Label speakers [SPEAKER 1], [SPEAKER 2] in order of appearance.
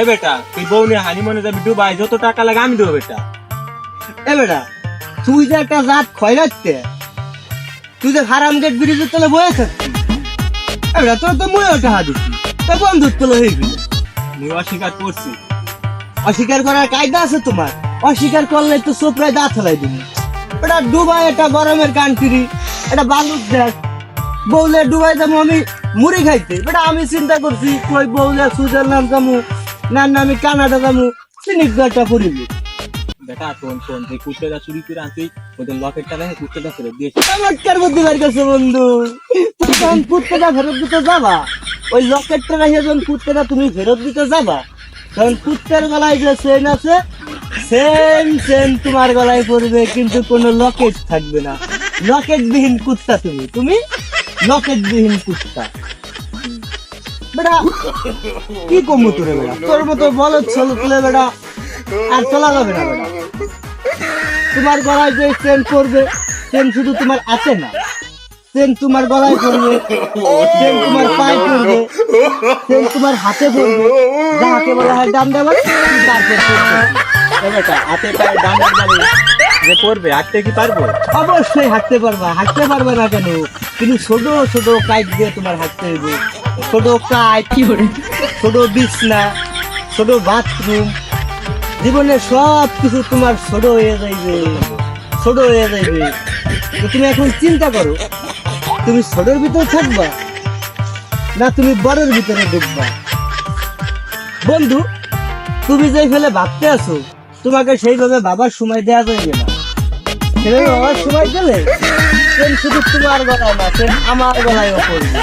[SPEAKER 1] এ বেটা তুই বউ নিয়ে হানিমনে যাবি দুবাই যত টাকা লাগে আমি দেবো বেটা।
[SPEAKER 2] এ বেটা তুই যে একটা ক্ষয় রাখতে তুই যে হারাম গেট ব্রিজের তলে বয়ে থাকতি এ বেটা তোর তো মনে ওটা হাত তো বন্ধুর তলে হয়ে গেল
[SPEAKER 1] মুই অস্বীকার করছি।
[SPEAKER 2] অস্বীকার করার কায়দা আছে তোমার অস্বীকার করলে তো সোপড়ায় দাঁত ফেলাই দিবি। এটা ডুবাই এটা গরমের কান্ট্রি এটা বালুর দেশ। বৌলে ডুবাই যাব আমি মুড়ি খাইতে। বেটা আমি চিন্তা করছি কই বৌলে সুইজারল্যান্ড যাব না না আমি কানাডা যাব। সিনিকটা করিবি
[SPEAKER 1] বেটা শোন শোন যে কুত্তেটা চুরি করে আনছি ওদের লকেটটা দেখে কুত্তেটা ফেরত দিয়েছে।
[SPEAKER 2] চমৎকার বুদ্ধি বের করছে বন্ধু। তুমি যখন কুত্তেটা ফেরত দিতে যাবা ওই লকেটটা রেখে যখন কুত্তেটা তুমি ফেরত দিতে যাবা তখন কুত্তের গলায় যে চেন আছে সেম চেন তোমার গলায় পড়বে কিন্তু কোনো লকেট থাকবে না। লকেট বিহীন কুত্তা তুমি। তুমি লকেট বিহীন কুত্তা। বেটা কি কমু তোরে বেটা? তোর মতো বলত চলতলে বেটা আর চলা যাবে না বেটা। তোমার গলায় যে চেন পড়বে চেন শুধু তোমার আছে না। চেন তোমার গলায় পড়বে চেন তোমার পায়ে পড়বে চেন তোমার হাতে পড়বে। যাহাকে বলা হয় ডাম দেওয়া তারপর
[SPEAKER 1] বেটা হাতে পায়ে বাড়ি যে পড়বে হাঁটতে কি পারব?
[SPEAKER 2] অবশ্যই হাঁটতে পারবা হাঁটতে পারবে না কেন? কিন্তু ছোট ছোট কাইট দিয়ে তোমার হাঁটতে হবে ছোট কাইট কি ছোট বিছনা ছোট বাথরুম জীবনে সব কিছু তোমার ছোট হয়ে যাইবে ছোট হয়ে যাইবে। তো তুমি এখন চিন্তা করো তুমি ছোটর ভিতরে থাকবা না তুমি বড়ের ভিতরে ঢুকবা? বন্ধু তুমি যে ফেলে ভাবতে আছো তোমাকে সেইভাবে বাবার সময় দেওয়া যাবে না। সেভাবে বাবার সময় দিলে শুধু তোমার গলায় না আমার গলায়ও পড়বে।